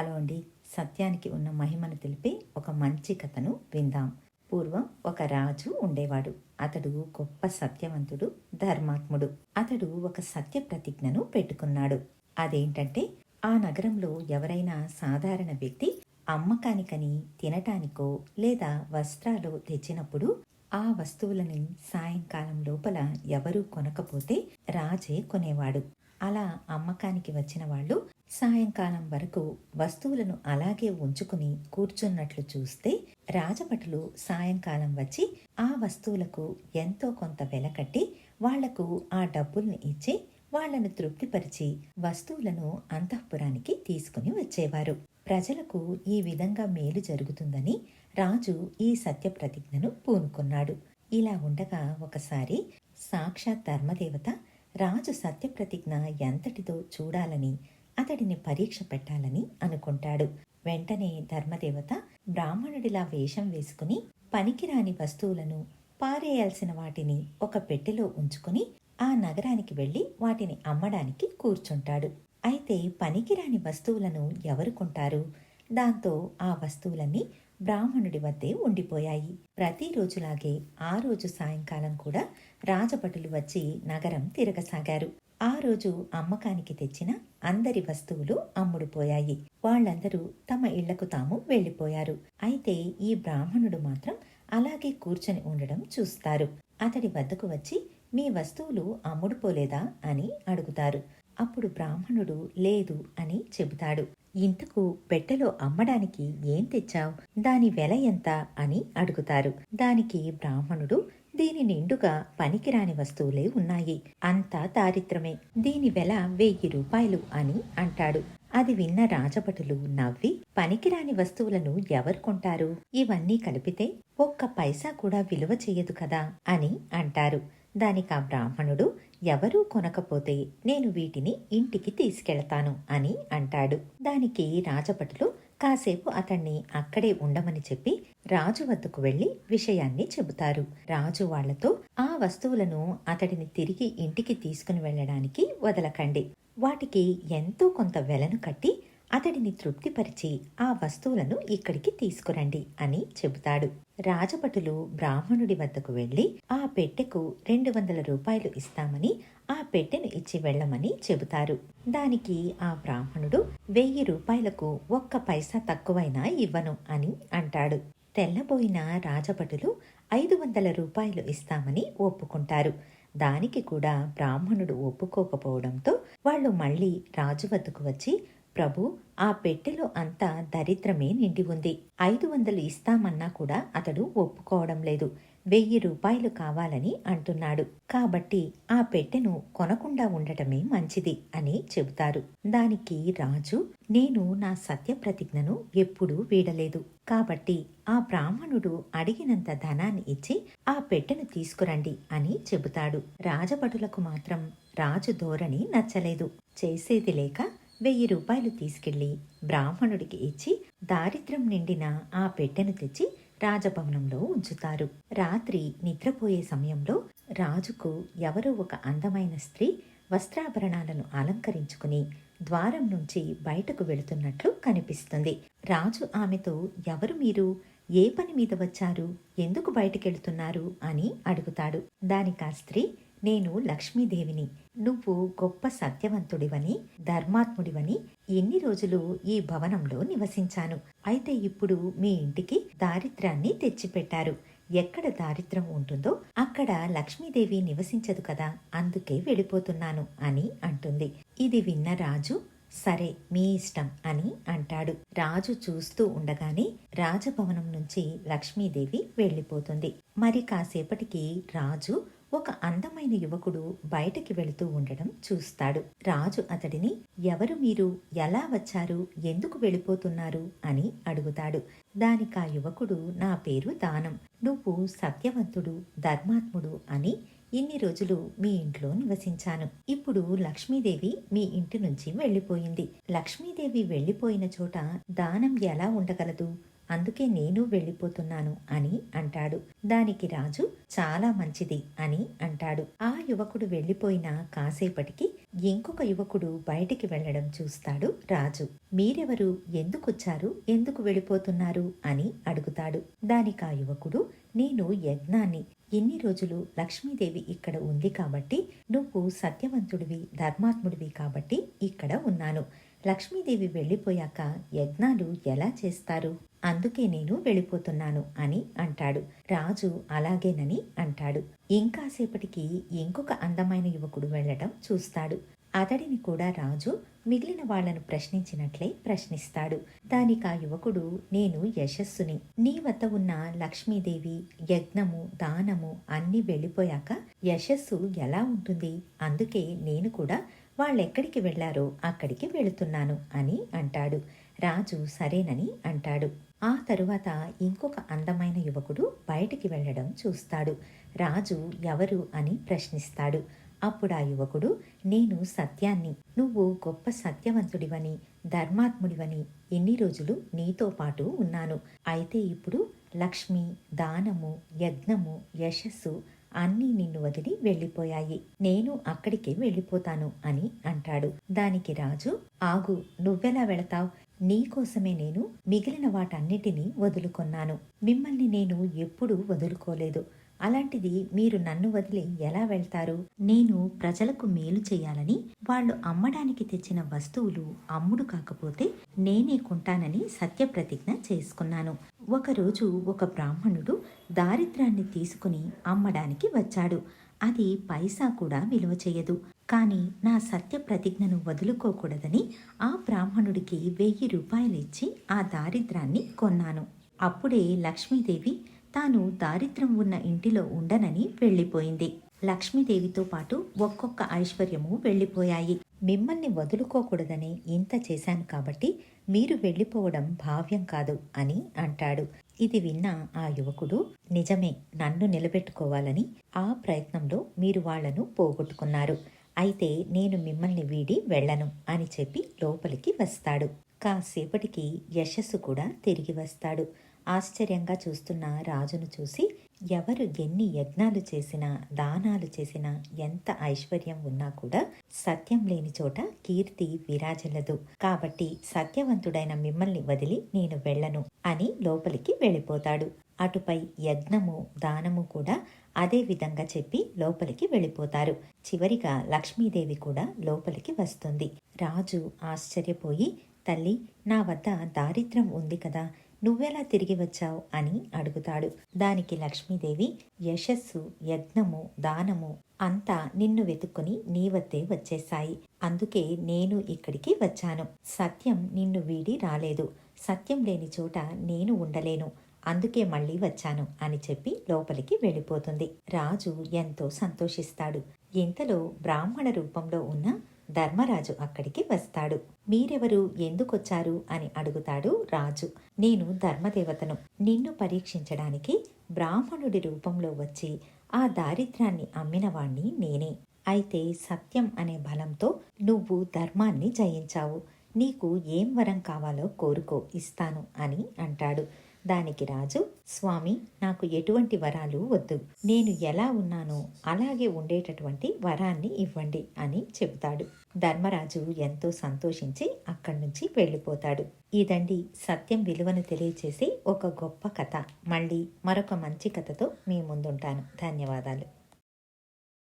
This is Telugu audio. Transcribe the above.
హలో అండి. సత్యానికి ఉన్న మహిమను తెలిపే ఒక మంచి కథను విందాం. పూర్వం ఒక రాజు ఉండేవాడు. అతడు గొప్ప సత్యవంతుడు ధర్మాత్ముడు. అతడు ఒక సత్య ప్రతిజ్ఞను పెట్టుకున్నాడు. అదేంటంటే ఆ నగరంలో ఎవరైనా సాధారణ వ్యక్తి అమ్మకానికని తినటానికో లేదా వస్త్రాలు తెచ్చినప్పుడు ఆ వస్తువులని సాయంకాలం లోపల ఎవరూ కొనకపోతే రాజే కొనేవాడు. అలా అమ్మకానికి వచ్చిన వాళ్ళు సాయంకాలం వరకు వస్తువులను అలాగే ఉంచుకుని కూర్చున్నట్లు చూస్తే రాజభటులు సాయంకాలం వచ్చి ఆ వస్తువులకు ఎంతో కొంత వెల కట్టి వాళ్ళకు ఆ డబ్బుల్ని ఇచ్చి వాళ్ళను తృప్తిపరిచి వస్తువులను అంతఃపురానికి తీసుకుని వచ్చేవారు. ప్రజలకు ఈ విధంగా మేలు జరుగుతుందని రాజు ఈ సత్య ప్రతిజ్ఞను పూనుకున్నాడు. ఇలా ఉండగా ఒకసారి సాక్షాత్ ధర్మదేవత రాజు సత్యప్రతిజ్ఞ ఎంతటిదో చూడాలని అతడిని పరీక్ష పెట్టాలని అనుకుంటాడు. వెంటనే ధర్మదేవత బ్రాహ్మణుడిలా వేషం వేసుకుని పనికిరాని వస్తువులను పారేయాల్సిన వాటిని ఒక పెట్టెలో ఉంచుకుని ఆ నగరానికి వెళ్ళి వాటిని అమ్మడానికి కూర్చుంటాడు. అయితే పనికిరాని వస్తువులను ఎవరు కొంటారు? దాంతో ఆ వస్తువులన్నీ బ్రాహ్మణుడి వద్దే ఉండిపోయాయి. ప్రతిరోజులాగే ఆ రోజు సాయంకాలం కూడా రాజభటులు వచ్చి నగరం తిరగసాగారు. ఆ రోజు అమ్మకానికి తెచ్చిన అందరి వస్తువులు అమ్ముడుపోయాయి. వాళ్ళందరూ తమ ఇళ్ళకు తాము వెళ్ళిపోయారు అయితే ఈ బ్రాహ్మణుడు మాత్రం అలాగే కూర్చొని ఉండడం చూస్తారు. అతడి వద్దకు వచ్చి మీ వస్తువులు అమ్ముడుపోలేదా? అని అడుగుతారు. అప్పుడు బ్రాహ్మణుడు లేదు అని చెబుతాడు. ఇంతకు పెట్టెలో అమ్మడానికి ఏం తెచ్చావు? దాని వెల ఎంత? అని అడుగుతారు. దానికి బ్రాహ్మణుడు దీని నిండుగా పనికిరాని వస్తువులే ఉన్నాయి. అంతా దారిద్రమే. దీని వెల వెయ్యి రూపాయలు అని అంటాడు. అది విన్న రాజభటులు నవ్వి పనికిరాని వస్తువులను ఎవరు కొంటారు? ఇవన్నీ కలిపితే ఒక్క పైసా కూడా విలువ చేయదు కదా? అని అంటారు. దానికి ఆ బ్రాహ్మణుడు ఎవరూ కొనకపోతే నేను వీటిని ఇంటికి తీసుకెళ్తాను అని అంటాడు. దానికి రాజభటులు కాసేపు అతన్ని అక్కడే ఉండమని చెప్పి రాజు వద్దకు వెళ్ళి విషయాన్ని చెబుతారు. రాజు వాళ్ళతో ఆ వస్తువులను అతడిని తిరిగి ఇంటికి తీసుకుని వెళ్ళడానికి వదలకండి. వాటికి ఎంతో కొంత వెలను కట్టి అతడిని తృప్తిపరిచి ఆ వస్తువులను ఇక్కడికి తీసుకురండి అని చెబుతాడు. రాజభటులు బ్రాహ్మణుడి వద్దకు వెళ్ళి ఆ పెట్టెకు రెండు వందల రూపాయలు ఇస్తామని ఆ పెట్టెను ఇచ్చి వెళ్ళమని చెబుతారు. దానికి ఆ బ్రాహ్మణుడు వెయ్యి రూపాయలకు ఒక్క పైసా తక్కువైనా ఇవ్వను అని అంటాడు. తెల్లబోయిన రాజభటులు ఐదు వందల రూపాయలు ఇస్తామని ఒప్పుకుంటారు. దానికి కూడా బ్రాహ్మణుడు ఒప్పుకోకపోవడంతో వాళ్ళు మళ్ళీ రాజు వద్దకు వచ్చి ప్రభు ఆ పెట్టెలో అంతా దరిద్రమే నిండి ఉంది. ఐదు వందలు ఇస్తామన్నా కూడా అతడు ఒప్పుకోవడం లేదు. వెయ్యి రూపాయలు కావాలని అంటున్నాడు. కాబట్టి ఆ పెట్టెను కొనకుండా ఉండటమే మంచిది అని చెబుతారు. దానికి రాజు నేను నా సత్య ప్రతిజ్ఞను ఎప్పుడూ వీడలేదు. కాబట్టి ఆ బ్రాహ్మణుడు అడిగినంత ధనాన్ని ఇచ్చి ఆ పెట్టెను తీసుకురండి అని చెబుతాడు. రాజభటులకు మాత్రం రాజు ధోరణి నచ్చలేదు. చేసేది లేక వెయ్యి రూపాయలు తీసుకెళ్ళి బ్రాహ్మణుడికి ఇచ్చి దారిద్ర్యం నిండిన ఆ పెట్టెను తెచ్చి రాజభవనంలో ఉంచుతారు. రాత్రి నిద్రపోయే సమయంలో రాజుకు ఎవరో ఒక అందమైన స్త్రీ వస్త్రాభరణాలను అలంకరించుకుని ద్వారం నుంచి బయటకు వెళుతున్నట్లు కనిపిస్తుంది. రాజు ఆమెతో ఎవరు మీరు? ఏ పని మీద వచ్చారు? ఎందుకు బయటకెళ్తున్నారు? అని అడుగుతాడు. దానికి ఆ స్త్రీ నేను లక్ష్మీదేవిని. నువ్వు గొప్ప సత్యవంతుడివని ధర్మాత్ముడివని ఎన్ని రోజులు ఈ భవనంలో నివసించాను. అయితే ఇప్పుడు మీ ఇంటికి దారిద్ర్యాన్ని తెచ్చిపెట్టారు. ఎక్కడ దారిద్రం ఉంటుందో అక్కడ లక్ష్మీదేవి నివసించదు కదా అందుకే వెళ్ళిపోతున్నాను అని అంటుంది. ఇది విన్న రాజు సరే మీ ఇష్టం అని అంటాడు. రాజు చూస్తూ ఉండగానే రాజభవనం నుంచి లక్ష్మీదేవి వెళ్ళిపోతుంది. మరి కాసేపటికి రాజు ఒక అందమైన యువకుడు బయటకి వెళుతూ ఉండడం చూస్తాడు. రాజు అతడిని ఎవరు మీరు? ఎలా వచ్చారు? ఎందుకు వెళ్ళిపోతున్నారు? అని అడుగుతాడు. దానికా యువకుడు నా పేరు దానం. నువ్వు సత్యవంతుడు ధర్మాత్ముడు అని ఇన్ని రోజులు మీ ఇంట్లో నివసించాను. ఇప్పుడు లక్ష్మీదేవి మీ ఇంటి నుంచి వెళ్ళిపోయింది. లక్ష్మీదేవి వెళ్ళిపోయిన చోట దానం ఎలా ఉండగలదు? అందుకే నేను వెళ్ళిపోతున్నాను అని అంటాడు. దానికి రాజు చాలా మంచిది అని అంటాడు. ఆ యువకుడు వెళ్ళిపోయిన కాసేపటికి ఇంకొక యువకుడు బయటికి వెళ్ళడం చూస్తాడు రాజు. మీరెవరు? ఎందుకొచ్చారు? ఎందుకు వెళ్ళిపోతున్నారు? అని అడుగుతాడు. దానికి ఆ యువకుడు నేను యజ్ఞాన్ని. ఎన్ని రోజులు లక్ష్మీదేవి ఇక్కడ ఉంది కాబట్టి నువ్వు సత్యవంతుడివి ధర్మాత్ముడివి కాబట్టి ఇక్కడ ఉన్నాను. లక్ష్మీదేవి వెళ్ళిపోయాక యజ్ఞాలు ఎలా చేస్తారు? అందుకే నేను వెళ్ళిపోతున్నాను అని అంటాడు. రాజు అలాగేనని అంటాడు. ఇంకాసేపటికి ఇంకొక అందమైన యువకుడు వెళ్ళటం చూస్తాడు. అతడిని కూడా రాజు మిగిలిన వాళ్ళను ప్రశ్నించినట్లే ప్రశ్నిస్తాడు. దానికి ఆ యువకుడు నేను యశస్సుని. నీ వద్ద ఉన్న లక్ష్మీదేవి యజ్ఞము దానము అన్నీ వెళ్ళిపోయాక యశస్సు ఎలా ఉంటుంది? అందుకే నేను కూడా వాళ్ళెక్కడికి వెళ్ళారో అక్కడికి వెళుతున్నాను అని అంటాడు. రాజు సరేనని అంటాడు. ఆ తరువాత ఇంకొక అందమైన యువకుడు బయటికి వెళ్ళడం చూస్తాడు. రాజు ఎవరు అని ప్రశ్నిస్తాడు. అప్పుడు ఆ యువకుడు నేను సత్యాన్ని నువ్వు గొప్ప సత్యవంతుడివని ధర్మాత్ముడివని ఎన్ని రోజులు నీతో పాటు ఉన్నాను. అయితే ఇప్పుడు లక్ష్మి దానము యజ్ఞము యశస్సు అన్నీ నిన్ను వదిలి వెళ్ళిపోయాయి. నేను అక్కడికే వెళ్ళిపోతాను అని అంటాడు. దానికి రాజు ఆగు నువ్వెలా వెళతావు? నీకోసమే నేను మిగిలిన వాటన్నిటినీ వదులుకొన్నాను. మిమ్మల్ని నేను ఎప్పుడూ వదులుకోలేదు. అలాంటిది మీరు నన్ను వదిలి ఎలా వెళ్తారు? నేను ప్రజలకు మేలు చేయాలని వాళ్ళు అమ్మడానికి తెచ్చిన వస్తువులు అమ్ముడు కాకపోతే నేనే కొంటానని సత్యప్రతిజ్ఞ చేసుకున్నాను. ఒకరోజు ఒక బ్రాహ్మణుడు దారిద్రాన్ని తీసుకుని అమ్మడానికి వచ్చాడు. అది పైసా కూడా విలువ చేయదు. కానీ నా సత్య ప్రతిజ్ఞను వదులుకోకూడదని ఆ బ్రాహ్మణుడికి వెయ్యి రూపాయలిచ్చి ఆ దారిద్రాన్ని కొన్నాను. అప్పుడే లక్ష్మీదేవి తాను దారిద్ర్యం ఉన్న ఇంటిలో ఉండనని వెళ్ళిపోయింది. లక్ష్మీదేవితో పాటు ఒక్కొక్క ఐశ్వర్యము వెళ్ళిపోయాయి. మిమ్మల్ని వదులుకోకూడదని ఇంత చేశాను కాబట్టి మీరు వెళ్ళిపోవడం భావ్యం కాదు అని అంటాడు. ఇది విన్న ఆ యువకుడు నిజమే నన్ను నిలబెట్టుకోవాలని ఆ ప్రయత్నంలో మీరు వాళ్ళను పోగొట్టుకున్నారు. అయితే నేను మిమ్మల్ని వీడి వెళ్ళను అని చెప్పి లోపలికి వస్తాడు. కాసేపటికి యశస్సు కూడా తిరిగి వస్తాడు. ఆశ్చర్యంగా చూస్తున్న రాజును చూసి ఎవరు ఎన్ని యజ్ఞాలు చేసినా దానాలు చేసినా ఎంత ఐశ్వర్యం ఉన్నా కూడా సత్యం లేని చోట కీర్తి విరాజలదు కాబట్టి సత్యవంతుడైన మిమ్మల్ని వదిలి నేను వెళ్ళను అని లోపలికి వెళ్ళిపోతాడు. అటుపై యజ్ఞము దానము కూడా అదే విధంగా చెప్పి లోపలికి వెళ్ళిపోతారు. చివరిగా లక్ష్మీదేవి కూడా లోపలికి వస్తుంది. రాజు ఆశ్చర్యపోయి తల్లి నా వద్ద దారిద్రం ఉంది కదా. నువ్వెలా తిరిగి వచ్చావు అని అడుగుతాడు. దానికి లక్ష్మీదేవి యశస్సు యజ్ఞము దానము అంతా నిన్ను వెతుక్కుని నీ వద్దే వచ్చేశాయి. అందుకే నేను ఇక్కడికి వచ్చాను. సత్యం నిన్ను వీడి రాలేదు. సత్యం లేని చోట నేను ఉండలేను. అందుకే మళ్ళీ వచ్చాను అని చెప్పి లోపలికి వెళ్ళిపోతుంది. రాజు ఎంతో సంతోషిస్తాడు. ఇంతలో బ్రాహ్మణ రూపంలో ఉన్న ధర్మరాజు అక్కడికి వస్తాడు. మీరెవరు? ఎందుకొచ్చారు? అని అడుగుతాడు రాజు. నేను ధర్మదేవతను. నిన్ను పరీక్షించడానికి బ్రాహ్మణుడి రూపంలో వచ్చి ఆ దారిద్ర్యాన్ని అమ్మినవాణ్ణి నేనే. అయితే సత్యం అనే బలంతో నువ్వు ధర్మాన్ని జయించావు. నీకు ఏం వరం కావాలో కోరుకో ఇస్తాను అని అంటాడు. దానికి రాజు స్వామి నాకు ఎటువంటి వరాలు వద్దు. నేను ఎలా ఉన్నానో అలాగే ఉండేటటువంటి వరాన్ని ఇవ్వండి అని చెబుతాడు. ధర్మరాజు ఎంతో సంతోషించి అక్కడి నుంచి వెళ్ళిపోతాడు. ఇదండి సత్యం విలువను తెలియచేసే ఒక గొప్ప కథ. మళ్ళీ మరొక మంచి కథతో మీ ముందుంటాను. ధన్యవాదాలు.